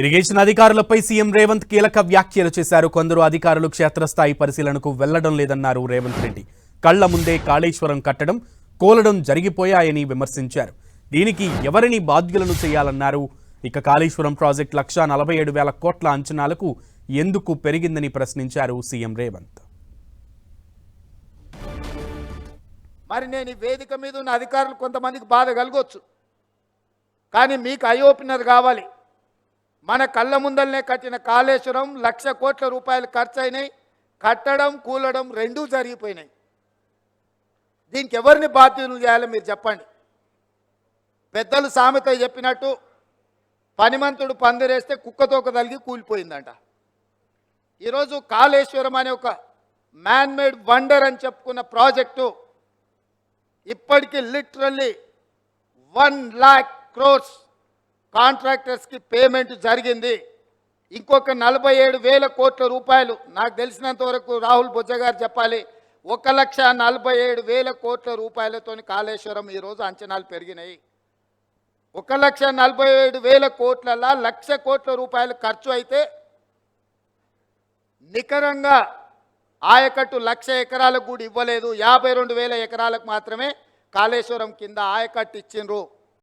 Irrigation అధికారులపై CM Revanth కీలక వ్యాఖ్యలు చేశారు. కొందరు అధికారులు క్షేత్రస్థాయి పరిశీలనకు వెళ్ళడం లేదన్నారు రేవంత్ రెడ్డి. కళ్ళ ముందే కాళేశ్వరం కట్టడం కోలడం జరిగిపోయాయని విమర్శించారు. దీనికి ఎవరిని బాధ్యులను చేయాలన్నారు? ఇక కాళేశ్వరం ప్రాజెక్ట్ లక్షా నలభై ఏడు వేల కోట్ల అంచనాలకు ఎందుకు పెరిగిందని ప్రశ్నించారు సీఎం రేవంత్. మరి నేను ఈ వేదిక మీద ఉన్న అధికారులు కొంతమందికి బాధ కలగవచ్చు కానీ మీకు ఐ ఓపెనర్ కావాలి. మన కళ్ళ ముందల్నే కట్టిన కాళేశ్వరం లక్ష కోట్ల రూపాయలు ఖర్చు అయినాయి కట్టడం కూలడం రెండూ జరిగిపోయినాయి. దీనికి ఎవరిని బాధ్యులు చేయాలో మీరు చెప్పండి. పెద్దలు సామెత చెప్పినట్టు పనిమంతుడు పందిరేస్తే కుక్కతోక తలిగి కూలిపోయిందంట. ఈరోజు కాళేశ్వరం అనే ఒక మ్యాన్మేడ్ వండర్ అని చెప్పుకున్న ప్రాజెక్టు ఇప్పటికీ లిటరల్లీ వన్ లాక్ క్రోర్స్ కాంట్రాక్టర్స్కి పేమెంట్ జరిగింది. ఇంకొక నలభై ఏడు వేల కోట్ల రూపాయలు. నాకు తెలిసినంత వరకు రాహుల్ బొజ్జ గారు చెప్పాలి ఒక లక్ష నలభై ఏడు వేల కోట్ల రూపాయలతో కాళేశ్వరం ఈరోజు అంచనాలు పెరిగినాయి. ఒక లక్ష నలభై ఏడు వేల కోట్లలా లక్ష కోట్ల రూపాయలు ఖర్చు అయితే నికరంగా ఆయకట్టు లక్ష ఎకరాలకు కూడా ఇవ్వలేదు. యాభై రెండు వేల ఎకరాలకు మాత్రమే కాళేశ్వరం కింద ఆయకట్టు ఇచ్చిండ్రు.